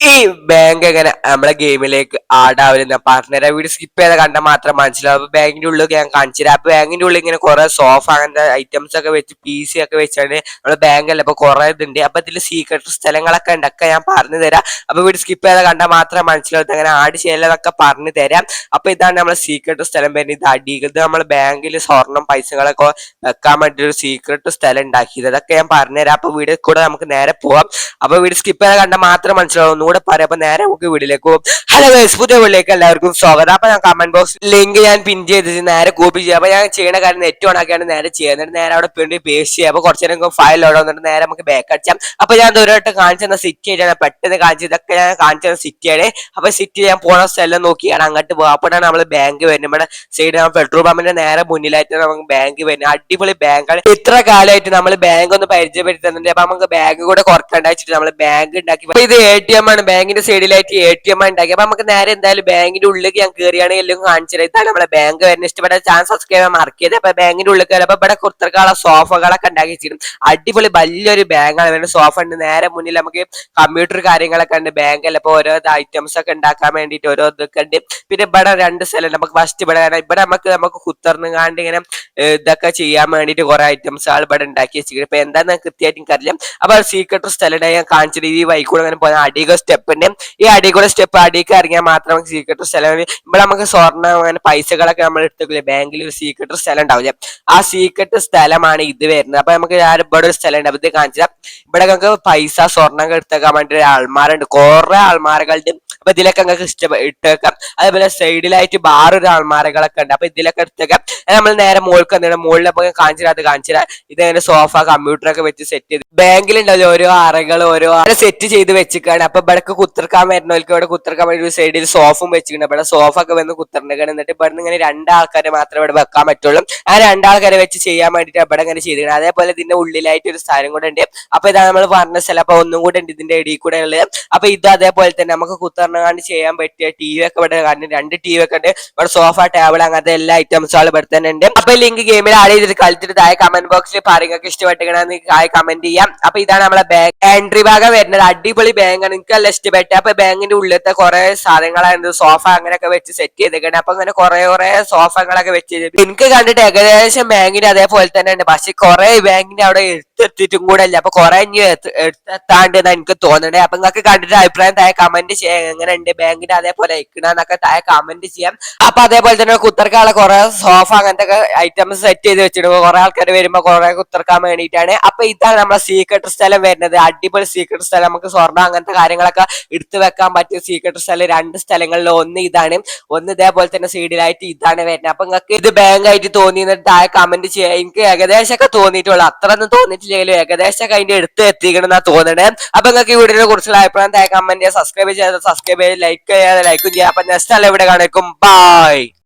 ഈ ബാങ്ക് എങ്ങനെ നമ്മളെ ഗെയിമിലേക്ക് ആടാവുന്ന പാർട്ട്ണറെ വീട് സ്കിപ്പ് ചെയ്ത കണ്ടാൽ മാത്രം മനസ്സിലാവും. അപ്പൊ ബാങ്കിന്റെ ഉള്ളിൽ ഞാൻ കാണിച്ചില്ല അപ്പൊ ബാങ്കിന്റെ ഉള്ളിൽ ഇങ്ങനെ കുറെ സോഫ അങ്ങനത്തെ ഐറ്റംസ് ഒക്കെ വെച്ച് പി സി ഒക്കെ വെച്ചാണ് നമ്മളെ ബാങ്കല്ല അപ്പൊ കുറെ ഇതുണ്ട്. അപ്പൊ ഇതിൽ സീക്രട്ട് സ്ഥലങ്ങളൊക്കെ ഉണ്ട്. ഒക്കെ ഞാൻ പറഞ്ഞു തരാം. അപ്പൊ വീട് സ്കിപ്പ് ചെയ്ത കണ്ടാൽ മാത്രം മനസ്സിലാവും. അങ്ങനെ ആഡ് ചെയ്യലൊക്കെ പറഞ്ഞു തരാം. അപ്പൊ ഇതാണ് നമ്മളെ സീക്രട്ട് സ്ഥലം വരുന്നത്. ഇത് അടിയിൽ നമ്മുടെ ബാങ്കിൽ സ്വർണം പൈസകളൊക്കെ വെക്കാൻ വേണ്ടി ഒരു സീക്രട്ട് സ്ഥലം ഉണ്ടാക്കിയത്. അതൊക്കെ ഞാൻ പറഞ്ഞുതരാം അപ്പൊ വീട് കൂടെ നമുക്ക് നേരെ പോവാം. അപ്പൊ വീട് സ്കിപ്പ് ചെയ്ത കണ്ടാൽ മാത്രം മനസ്സിലാവും. ഒന്നുകൂടെ പറയാം നേരെ നമുക്ക് വീട്ടിലേക്ക് പോകും ഹലോ ഗൈസ് പുതിയ വീട്ടിലേക്ക് എല്ലാവർക്കും സ്വാഗതം. അപ്പൊ ഞാൻ കമന്റ് ബോക്സ് ലിങ്ക് ഞാൻ പിൻ ചെയ്ത് നേരെ കോപ്പി ചെയ്യാം. അപ്പൊ ഞാൻ ചെയ്യണ കാര്യം നെറ്റ് ഓൺ ആക്കിയാണ് നേരെ ചെയ്യുന്നത് നേരെ അവിടെ വേണ്ടി പേസ്റ്റ് ചെയ്യാം. അപ്പൊ കുറച്ച് നേരം ഫയൽ ലോഡ് വന്നിട്ട് നേരെ നമുക്ക് ബാക്ക് അടിച്ചാം. അപ്പൊ ഞാൻ ദൂരമായിട്ട് കാണിച്ചു തന്ന സിറ്റി ആയിട്ടാണ് പെട്ടെന്ന് കാണിച്ചത്. ഇതൊക്കെ ഞാൻ കാണിച്ചു തന്ന സിറ്റിയാണ് അപ്പൊ സിറ്റി ഞാൻ പോണ സ്ഥലം നോക്കിയാണ്. അങ്ങോട്ട് പോകുക അപ്പോഴാണ് നമ്മൾ ബാങ്ക് വരുന്നത്. നമ്മുടെ സൈഡ് പെട്രോൾ പമ്പിന്റെ നേരെ മുന്നിലായിട്ട് നമുക്ക് ബാങ്ക് വരുന്നത്. അടിപൊളി ബാങ്കാണ് ഇത്ര കാലമായിട്ട് നമ്മൾ ബാങ്ക് ഒന്ന് പരിചയപ്പെടുത്തുന്നുണ്ട്. അപ്പൊ നമുക്ക് ബാങ്ക് കൂടെ കുറക്കണ്ടാച്ചിട്ട് നമ്മൾ ബാങ്ക് ഉണ്ടാക്കി ഇത് എ ടി എം ആണ് ബാങ്കിന്റെ സൈഡിലായിട്ട് എ ടി എം ഉണ്ടാക്കി അപ്പൊ നമുക്ക് നേരെ എന്തായാലും ബാങ്കിന്റെ ഉള്ളിലേക്ക് ഞാൻ കയറിയാണെങ്കിൽ എല്ലാം കാണിച്ചത്. ഇതാണ് നമ്മളെ ബാങ്ക് വരുന്ന ഇഷ്ടപ്പെട്ട ചാൻസ് സബ്സ്ക്രൈബ് മാർക്ക് ചെയ്ത് അപ്പൊ ബാങ്കിന്റെ ഉള്ളിൽ കയറി അപ്പൊ ഇവിടെ കുർത്തക്കാള സോഫകളൊക്കെ ഉണ്ടാക്കി വെച്ചിരുന്നു അടിപൊളി വലിയൊരു ബാങ്കാണ് വരുന്നത് സോഫ ഉണ്ട്. നേരെ മുന്നിൽ നമുക്ക് കമ്പ്യൂട്ടർ കാര്യങ്ങളൊക്കെ ഉണ്ട്. ബാങ്കിൽ അപ്പൊ ഓരോ ഐറ്റംസ് ഒക്കെ ഉണ്ടാക്കാൻ വേണ്ടിയിട്ട് ഓരോ ഇതൊക്കെ ഉണ്ട്. പിന്നെ ഇവിടെ രണ്ട് സ്ഥലം നമുക്ക് ഫസ്റ്റ് ഇവിടെ. ഇവിടെ നമുക്ക് നമുക്ക് കുത്തർന്ന് കാണ്ട് ഇങ്ങനെ ഇതൊക്കെ ചെയ്യാൻ വേണ്ടിട്ട് കുറെ ഐറ്റംസ് ആൾ ഇവിടെ ഉണ്ടാക്കി വെച്ചിരിക്കുന്നത് ഇപ്പൊ എന്താണെന്ന് കൃത്യമായിട്ട് എനിക്കറിയാം അപ്പൊ സീക്രട്ട് സ്ഥലം ഞാൻ കാണിച്ചിട്ട് ഈ വൈക്കൂടെ അങ്ങനെ പോകുന്ന അടിക സ്റ്റെപ്പ് ഉണ്ട് ഈ അടി കൂടെ സ്റ്റെപ്പ് അടിക്ക് ഇറങ്ങിയാൽ മാത്രം നമുക്ക് സീക്രട്ട് സ്ഥലം. ഇവിടെ നമുക്ക് സ്വർണം അങ്ങനെ പൈസകളൊക്കെ നമ്മൾ എടുത്തിട്ടില്ലേ ബാങ്കിൽ ഒരു സീക്രട്ട് സ്ഥലം ഉണ്ടാവില്ല? ആ സീക്രട്ട് സ്ഥലമാണ് ഇത് വരുന്നത്. അപ്പൊ നമുക്ക് ഇവിടെ ഒരു സ്ഥലം ഉണ്ട്. അപ്പൊ ഇത് കാണിച്ചാൽ ഇവിടെ നമുക്ക് പൈസ സ്വർണം എടുത്തേക്കാൻ വേണ്ടി ഒരു അൾമാരുണ്ട് കുറെ അൾമാരകളുണ്ട് അപ്പൊ ഇതിലൊക്കെ നിങ്ങൾക്ക് ഇഷ്ടം ഇട്ടേക്കാം. അതേപോലെ സൈഡിലായിട്ട് ബാർ ഒരു അൽമാരകളൊക്കെ ഉണ്ട്. അപ്പൊ ഇതിലൊക്കെ എടുത്തേക്കാം. നമ്മൾ നേരെ മുകൾക്ക് എന്താണ് മുകളിൽ നമുക്ക് കാണിച്ചിട്ട് അത് കാണിച്ചിട്ട് ഇതങ്ങനെ സോഫ കമ്പ്യൂട്ടർ ഒക്കെ വെച്ച് സെറ്റ് ചെയ്ത്. ബാങ്കിലുണ്ടല്ലോ ഓരോ അറകൾ ഓരോ അറ സെറ്റ് ചെയ്ത് വെച്ചിക്കാണ്. അപ്പൊ ഇവിടെ കുത്തിർക്കാൻ വരുന്നവർക്ക് ഇവിടെ കുത്തിർക്കാൻ വേണ്ടി ഒരു സൈഡിൽ സോഫും വെച്ചിട്ടുണ്ട്. ഇവിടെ സോഫ ഒക്കെ വന്ന് കുത്തിർന്നിക്കണം എന്നിട്ട് ഇവിടെ നിന്ന് ഇങ്ങനെ രണ്ടാൾക്കാരെ മാത്രമേ ഇവിടെ വെക്കാൻ പറ്റുള്ളൂ. ആ രണ്ടാൾക്കാരെ വെച്ച് ചെയ്യാൻ വേണ്ടിട്ട് ഇവിടെ ഇങ്ങനെ ചെയ്തിരിക്കണം അതേപോലെ ഇതിന്റെ ഉള്ളിലായിട്ട് ഒരു സ്ഥലം കൂടെ ഉണ്ട്. അപ്പൊ ഇതാണ് നമ്മൾ പറഞ്ഞ സ്ഥലം. അപ്പൊ ഒന്നും കൂടെ ഉണ്ട് ഇതിന്റെ ഇടയിൽ കൂടെ ഉള്ളത്. അപ്പൊ ഇത് അതേപോലെ തന്നെ നമുക്ക് കുത്തറിനാണ്ട് ചെയ്യാൻ പറ്റിയ ടി വി ഒക്കെ ഇവിടെ കാണുന്നുണ്ട് രണ്ട് ടി വി ഒക്കെ ഉണ്ട്. ഇവിടെ സോഫ ടേബിൾ അങ്ങനത്തെ എല്ലാ ഐറ്റംസുകളും ഇവിടെ തന്നെ ഉണ്ട്. അപ്പൊ ലിങ്ക് ഗെയിമിൽ ആഡ് ചെയ്തിട്ട് കളിച്ചിട്ട് താഴെ കമന്റ് ബോക്സിൽ പറയുക ഇഷ്ടപ്പെട്ടിക്കണമെന്ന് താഴെ കമന്റ് ചെയ്യാം. അപ്പൊ ഇതാണ് നമ്മളെ ബാങ്ക് എൻട്രി ഭാഗം വരുന്നത്. അടിപൊളി ബാങ്ക് ആണ്. എനിക്ക് നല്ല ഇഷ്ടപ്പെട്ടത് അപ്പൊ ബാങ്കിന്റെ ഉള്ളിലത്തെ കുറെ സാധനങ്ങളായിരുന്നു സോഫ അങ്ങനെയൊക്കെ വെച്ച് സെറ്റ് ചെയ്തിട്ടുണ്ട് അപ്പൊ അങ്ങനെ കുറെ കുറെ സോഫകളൊക്കെ വെച്ച് എനിക്ക് കണ്ടിട്ട് ഏകദേശം ബാങ്കിന്റെ അതേപോലെ തന്നെ ഉണ്ട്. പക്ഷെ കുറെ ബാങ്കിന്റെ അവിടെ എടുത്തെത്തിയിട്ടും കൂടെ അല്ല അപ്പൊ കുറെ ഇനി എടുത്തെത്താണ്ട് എനിക്ക് തോന്നണേ. അപ്പൊ നിങ്ങൾക്ക് കണ്ടിട്ട് അഭിപ്രായം താഴെ കമന്റ് ചെയ്യാം. എങ്ങനെ ഉണ്ട് ബാങ്കിന്റെ അതേപോലെ അയക്കണെന്നൊക്കെ താഴെ കമന്റ് ചെയ്യാം. അപ്പൊ അതേപോലെ തന്നെ കുത്തർക്കാളെ കുറെ സോഫ അങ്ങനത്തെ ഐറ്റംസ് സെറ്റ് ചെയ്ത് വെച്ചിടുമ്പോൾ കുറെ ആൾക്കാർ വരുമ്പോ കുറെ കുത്തർക്കാൻ വേണ്ടിയിട്ടാണ്. അപ്പൊ ഇതാണ് നമ്മളെ സീക്രട്ട് സ്ഥലം വരുന്നത്. അടിപൊളി സീക്രട്ട് സ്ഥലം. നമുക്ക് സ്വർണം അങ്ങനത്തെ കാര്യങ്ങളൊക്കെ എടുത്തു വെക്കാൻ പറ്റിയ സീക്രട്ട് സ്ഥലം. രണ്ട് സ്ഥലങ്ങളിൽ ഒന്ന് ഇതാണ്. ഒന്ന് ഇതേപോലെ തന്നെ സൈഡിലായിട്ട് ഇതാണ് വരുന്നത്. അപ്പൊ നിങ്ങൾക്ക് ഇത് ബാങ്ക് ആയിട്ട് തോന്നിയിട്ട് താഴെ കമന്റ് ചെയ്യാം. എനിക്ക് ഏകദേശമൊക്കെ തോന്നിയിട്ടുള്ളൂ. അത്ര ഒന്നും തോന്നിയിട്ടില്ലെങ്കിലും ഏകദേശം അതിന്റെ എടുത്ത് എത്തിക്കണം എന്നാ തോന്നണേ. അപ്പൊ നിങ്ങൾക്ക് ഈ വീഡിയോനെ കുറിച്ചുള്ള അഭിപ്രായം താഴെ കമന്റ് ചെയ്യുക സബ്സ്ക്രൈബ് ചെയ്യാതെ സബ്സ്ക്രൈബ് ചെയ്ത് ലൈക്ക് ചെയ്യാതെ ലൈക്കും ചെയ്യാം. അപ്പൊ നെക്സ്റ്റ് അല്ല ഇവിടെ കാണിക്കും. ബൈ